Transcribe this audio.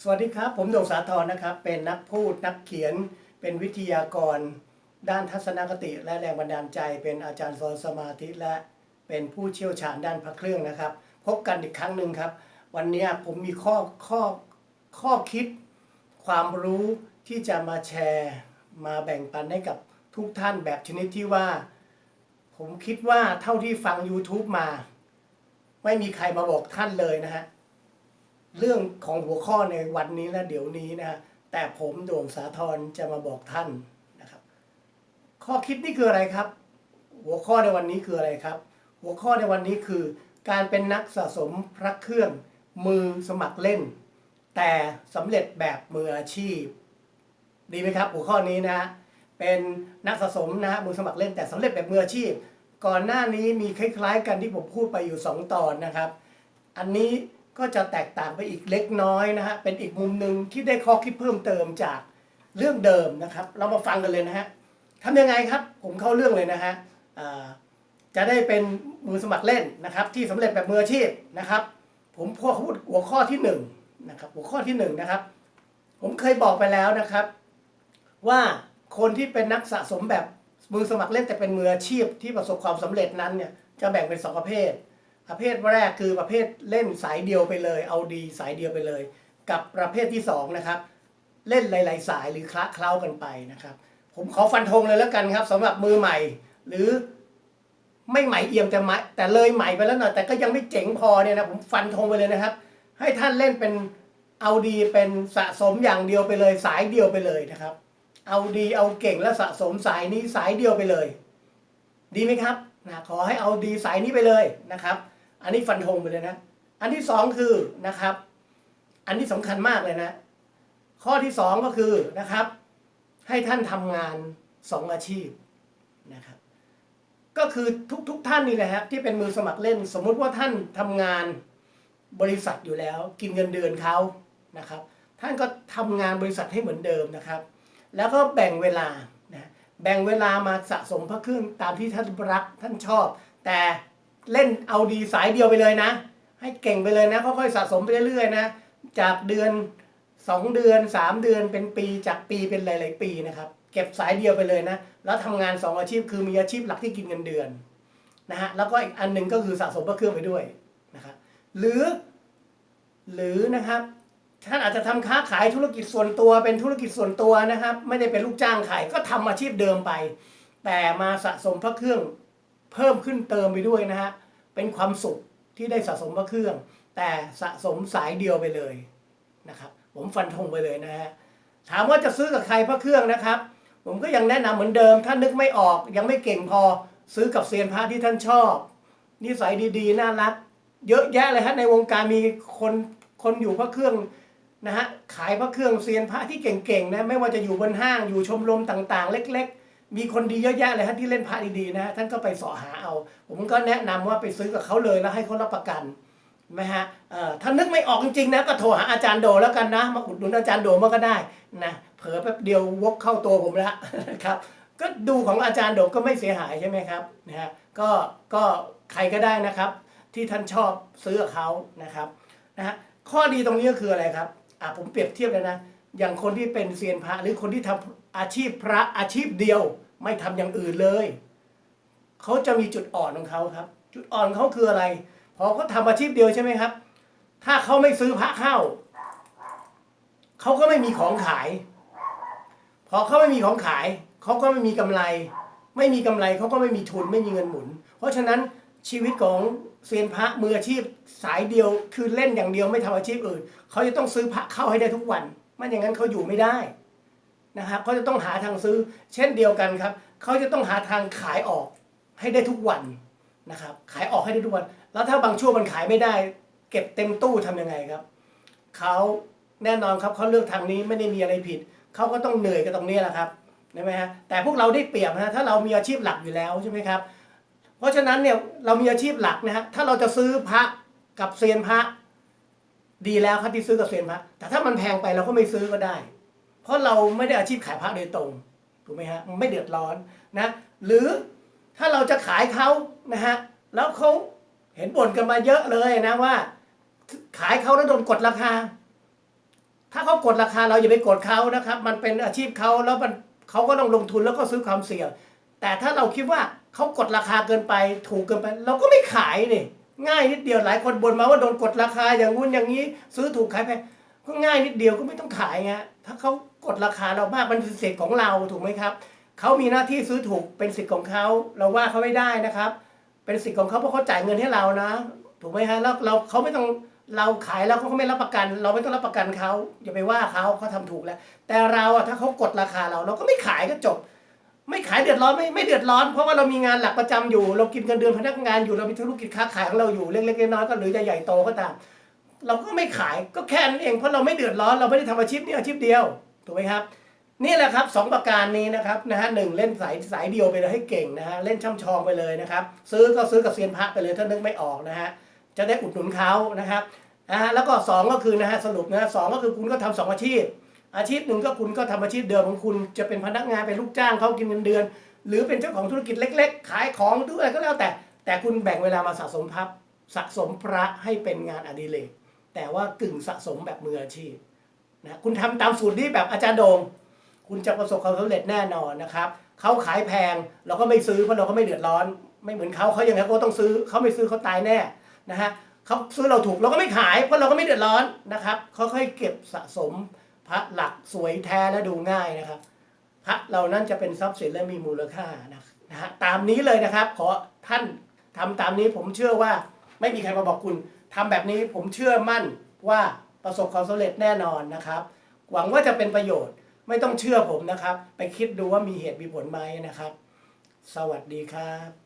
สวัสดีครับ ผมโดงสาธรนะครับ เป็นนักพูดนักเขียน เป็นวิทยากร ด้านทัศนคติ และแรงบันดาลใจ เป็นอาจารย์สอนสมาธิและเป็นผู้เชี่ยวชาญด้านพระเครื่องนะครับ พบกันอีกครั้งหนึ่งครับ วันนี้ผมมีข้อข้อข้อคิด ความรู้ที่จะมาแชร์ มาแบ่งปันให้กับทุกท่านแบบชนิดที่ว่า ผมคิดว่าเท่าที่ฟัง YouTube มา ไม่มีใครมาบอกท่านเลยนะฮะ เรื่องของหัวข้อในวันนี้และเดี๋ยวนี้นะแต่ผมโด่งสาธรจะมาบอกท่านนะครับ ข้อคิดนี่คืออะไรครับ หัวข้อในวันนี้คืออะไรครับ หัวข้อในวันนี้คือ การเป็นนักสะสมพระเครื่องมือสมัครเล่น แต่สำเร็จแบบมืออาชีพ ดีไหมครับ หัวข้อนี้นะเป็นนักสะสมนะฮะมือสมัครเล่นแต่สำเร็จแบบมืออาชีพ ก่อนหน้านี้มีคล้ายๆ กันที่ผมพูดไปอยู่ 2 ตอนนะครับ อันนี้ ก็จะแตกต่างไปอีกเล็กน้อยนะฮะ เป็นอีกมุมหนึ่งที่ได้ข้อคิดเพิ่มเติมจากเรื่องเดิมนะครับ เรามาฟังกันเลยนะฮะทำยังไงครับ ผมเข้าเรื่องเลยนะฮะจะได้เป็นมือสมัครเล่นนะครับ ที่สำเร็จแบบมืออาชีพนะครับ ผมพูดหัวข้อที่หนึ่งนะครับ หัวข้อที่หนึ่งนะครับ ผมเคยบอกไปแล้วนะครับ ว่าคนที่เป็นนักสะสมแบบมือสมัครเล่นแต่เป็นมืออาชีพที่ประสบความสำเร็จนั้นเนี่ยจะแบ่งเป็นสองประเภท ประเภทแรกคือประเภทเล่นสายเดียวไปเลย เอาดีสายเดียวไปเลย กับประเภทที่สองนะครับเล่นหลาย ๆ สายหรือคละเคล้ากันไปนะครับ ผมขอฟันธงเลยแล้วกันครับสำหรับมือใหม่ หรือไม่ใหม่เอี่ยมแต่ใหม่แต่เลยใหม่ไปแล้วหน่อยแต่ก็ยังไม่เจ๋งพอเนี่ยนะผมฟันธงไปเลยนะครับ ให้ท่านเล่นเป็นเอาดีเป็นสะสมอย่างเดียวไปเลย สายเดียวไปเลยนะครับ เอาดีเอาเก่งและสะสมสายนี้สายเดียวไปเลย ดีไหมครับนะขอให้เอาดีสายนี้ไปเลยนะครับ อันนี้ฟันธงไปเลยนะ อันที่สองคือนะครับ อันที่สำคัญมากเลยนะ ข้อที่สองก็คือนะครับ ให้ท่านทำงานสองอาชีพนะครับ ก็คือทุกๆทท่านนี่แหละครับที่เป็นมือสมัครเล่น สมมุติว่าท่านทำงานบริษัทอยู่แล้ว กินเงินเดือนเขานะครับ ท่านก็ทำงานบริษัทให้เหมือนเดิมนะครับ แล้วก็แบ่งเวลานะแบ่งเวลามาสะสมพระเครื่องตามที่ท่านรักท่านชอบ แต่ เล่นเอาดีสายเดียวไปเลยนะ ให้เก่งไปเลยนะค่อยๆสะสมไปเรื่อยๆนะ จากเดือน 2 เดือน 3 เดือนเป็นปีจากปีเป็นหลาย ๆ ปีนะครับ เก็บสายเดียวไปเลยนะ แล้วทำงาน 2 อาชีพคือมีอาชีพหลักที่กินเงินเดือนนะฮะแล้วก็อีกอันหนึ่งก็คือสะสมพระเครื่องไปด้วยนะครับหรือ หรือนะครับท่านอาจจะทำค้าขายธุรกิจส่วนตัวเป็นธุรกิจส่วนตัวนะครับ ไม่ได้เป็นลูกจ้างขายก็ทำอาชีพเดิมไป แต่มาสะสมพระเครื่อง เพิ่มขึ้นเติมไปด้วยนะฮะ เป็นความสุขที่ได้สะสมพระเครื่อง แต่สะสมสายเดียวไปเลยนะครับ ผมฟันธงไปเลยนะฮะ ถามว่าจะซื้อกับใครพระเครื่องนะครับ ผมก็ยังแนะนำเหมือนเดิม ถ้านึกไม่ออกยังไม่เก่งพอซื้อกับเซียนพระที่ท่านชอบ นิสัยดีๆ น่ารัก เยอะแยะเลยฮะในวงการมีคนคนอยู่พระเครื่องนะฮะขายพระเครื่องเซียนพระที่เก่งๆนะไม่ว่าจะอยู่บนห้างอยู่ชมรมต่างๆ เล็ก ๆ มีคนดีเยอะแยะเลยฮะที่เล่นพระดีๆนะท่านก็ไปสาะหาเอา ผมก็แนะนำว่าไปซื้อกับเขาเลยแล้วให้เขารับประกันนไหมฮะเอ่อถ้านึกไม่ออกจริงๆนะก็โทรหาอาจารย์โดแล้วกันนะมาอุดหนุนอาจารย์โดมาก็ได้นะเผลอแป๊บเดียววกเข้าตัวผมแล้วนะครับก็ดูของอาจารย์โดก็ไม่เสียหายใช่ไหมครับนะฮะก็ก็ใครก็ได้นะครับ ที่ท่านชอบซื้อกับเขานะครับนะฮะข้อดีตรงนี้ก็คืออะไรครับอะผมเปรียบเทียบเลยนะ อย่างคนที่เป็นเซียนพระหรือคนที่ทำอาชีพพระอาชีพเดียว ไม่ทำอย่างอื่นเลยเขาจะมีจุดอ่อนของเขาครับ จุดอ่อนเขาคืออะไรพอเขาทำอาชีพเดียวใช่ไหมครับ ถ้าเขาไม่ซื้อพระเข้าเขาก็ไม่มีของขาย พอเขาไม่มีของขายเขาก็ไม่มีกำไร ไม่มีกำไรเขาก็ไม่มีทุนไม่มีเงินหมุน เพราะฉะนั้นชีวิตของเซียนพระมืออาชีพสายเดียวคือเล่นอย่างเดียวไม่ทำอาชีพอื่นเขาจะต้องซื้อพระเข้าให้ได้ทุกวัน ไม่อย่างนั้นเขาอยู่ไม่ได้นะครับเขาจะต้องหาทางซื้อ เช่นเดียวกันครับเขาจะต้องหาทางขายออกให้ได้ทุกวันนะครับขายออกให้ได้ทุกวัน แล้วถ้าบางช่วงมันขายไม่ได้ เก็บเต็มตู้ทำยังไงครับเขาแน่นอนครับเขาเลือกทางนี้ไม่ได้มีอะไรผิดเขาก็ต้องเหนื่อยกับตรงนี้แหละครับใช่ไหมฮะแต่พวกเราได้เปรียบนะถ้าเรามีอาชีพหลักอยู่แล้วใช่ไหมครับ เพราะฉะนั้นเนี่ยเรามีอาชีพหลักนะฮะถ้าเราจะซื้อพระกับเซียนพระ ดีแล้วครับที่ซื้อกับเซียนพระแต่ถ้ามันแพงไปเราก็ไม่ซื้อก็ได้ เพราะเราไม่ได้อาชีพขายพระโดยตรงถูกไหมฮะไม่เดือดร้อนนะหรือถ้าเราจะขายเขานะฮะแล้วเขาเห็นบ่นกันมาเยอะเลยนะว่า ขายเขาแล้วโดนกดราคา ถ้าเขากดราคาเราอย่าไปกดเขานะครับ มันเป็นอาชีพเขาแล้วมันเขาก็ต้องลงทุนแล้วก็ซื้อความเสี่ยงแต่ถ้าเราคิดว่าเขากดราคาเกินไปถูกเกินไป เราก็ไม่ขายนี่ ง่ายนิดเดียวหลายคนบ่นมาว่าโดนกดราคาอย่างงู้นอย่างนี้ ซื้อถูกขายแพงก็ง่ายนิดเดียวก็ไม่ต้องขายไงถ้าเขากดราคาเรามากมันเป็นสิทธิ์ของเราถูกไหมครับเขามีหน้าที่ซื้อถูกเป็นสิทธิ์ของเขาเราว่าเขาไม่ได้นะครับ เป็นสิทธิ์ของเขาเพราะเขาจ่ายเงินให้เรานะ ถูกไหมฮะแล้วเราเขาไม่ต้องเราขายแล้วเขาก็ไม่รับประกัน เราไม่ต้องรับประกันเขาอย่าไปว่าเขาเขาทำถูกแล้ว แต่เราอะถ้าเขากดราคาเรา เราก็ไม่ขายก็จบ ไม่ขายเดือดร้อนไม่ไม่เดือดร้อน เพราะว่าเรามีงานหลักประจำอยู่ เรากินเงินเดือนพนักงานอยู่เรามีธุรกิจค้าขายของเราอยู่เล็กๆน้อยๆก็หรือจะใหญ่โตก็ตาม เราก็ไม่ขายก็แค่นั้นเองเพราะเราไม่เดือดร้อนเราไม่ได้ทำอาชีพนี้อาชีพเดียวถูกไหมครับ นี่แหละครับสองประการนี้นะครับนะฮะหนึ่งเล่นสายสายเดียวไปเลยให้เก่งนะฮะเล่นช่ำชองไปเลยนะครับ ซื้อก็ซื้อกับเซียนพระไปเลยถ้านึกไม่ออกนะฮะจะได้อุดหนุนเขานะครับนะฮะแล้วก็สองก็คือนะฮะสรุปนะฮะสองก็คือคุณก็ทำสองอาชีพ อาชีพหนึ่งก็คุณก็ทำอาชีพเดิมของคุณจะเป็นพนักงานเป็นลูกจ้างเขากินเงินเดือน หรือเป็นเจ้าของธุรกิจเล็ก ๆ ขายของหรืออะไรก็แล้วแต่ แต่คุณแบ่งเวลามาสะสมพับสะสมพระให้เป็นงานอดิเรกแต่ว่ากึ่งสะสมแบบมืออาชีพนะคุณทำตามสูตรนี้แบบอาจารย์โดง คุณจะประสบความสำเร็จแน่นอนนะครับเขาขายแพงเราก็ไม่ซื้อเพราะเราก็ไม่เดือดร้อน ไม่เหมือนเขาเขาอย่างไรก็ต้องซื้อเขาไม่ซื้อเขาตายแน่นะฮะเขาซื้อเราถูกเราก็ไม่ขายเพราะเราก็ไม่เดือดร้อนนะครับเขาค่อยเก็บสะสม พระหลักสวยแท้และดูง่ายนะครับ พระเหล่านั้นจะเป็นทรัพย์สินและมีมูลค่านะนะฮะตามนี้เลยนะครับ ขอท่านทำตามนี้ผมเชื่อว่าไม่มีใครมาบอกคุณทำแบบนี้ผมเชื่อมั่นว่าประสบความสำเร็จแน่นอนนะครับ หวังว่าจะเป็นประโยชน์ไม่ต้องเชื่อผมนะครับ ไปคิดดูว่ามีเหตุมีผลไหมนะครับ สวัสดีครับ